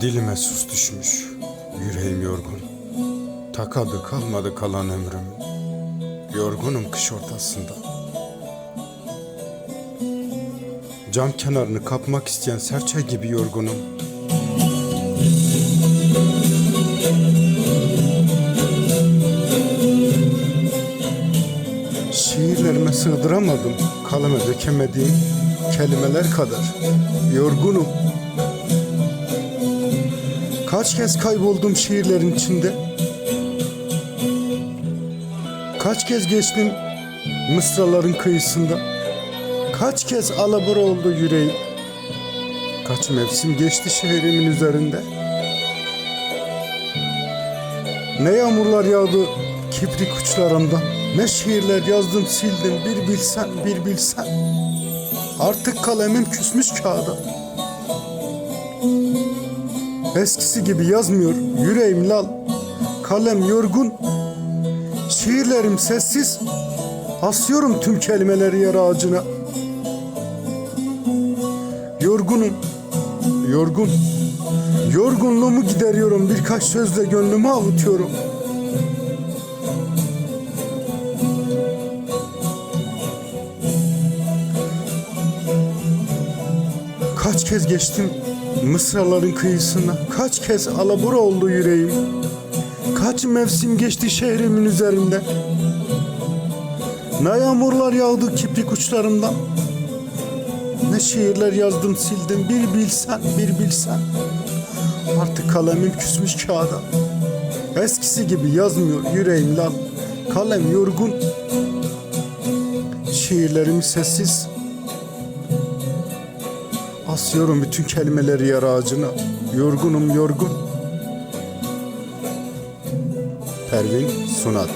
Dilime sus düşmüş, yüreğim yorgun. Takadı kalmadı kalan ömrüm. Yorgunum kış ortasında. Cam kenarını kapmak isteyen serçe gibi yorgunum. Şiirlerime sığdıramadım kaleme dökemediğim kelimeler kadar. Yorgunum. Kaç kez kayboldum şiirlerin içinde. Kaç kez geçtim mısraların kıyısında. Kaç kez alabora oldu yüreğim. Kaç mevsim geçti şehrimin üzerinde. Ne yağmurlar yağdı kibrik uçlarımdan. Ne şiirler yazdım sildim bir bilsen bir bilsen. Artık kalemim küsmüş kağıda. Eskisi gibi yazmıyor yüreğim lal. Kalem yorgun. Şiirlerim sessiz. Asıyorum tüm kelimeleri yer ağacına. Yorgunum. Yorgun. Yorgunluğumu gideriyorum birkaç sözle gönlümü avutuyorum. Kaç kez geçtim mısraların kıyısına Kaç kez alabora oldu yüreğim. Kaç mevsim geçti şehrimin üzerinde. Ne yağmurlar yağdı kiprik uçlarımdan. Ne şiirler yazdım sildim bir bilsen bir bilsen. Artık kalemim küsmüş kağıda. Eskisi gibi yazmıyor yüreğim lan. Kalem yorgun. Şiirlerim sessiz Asıyorum bütün kelimeleri yer ağacına. Yorgunum yorgun. Pervin Sunat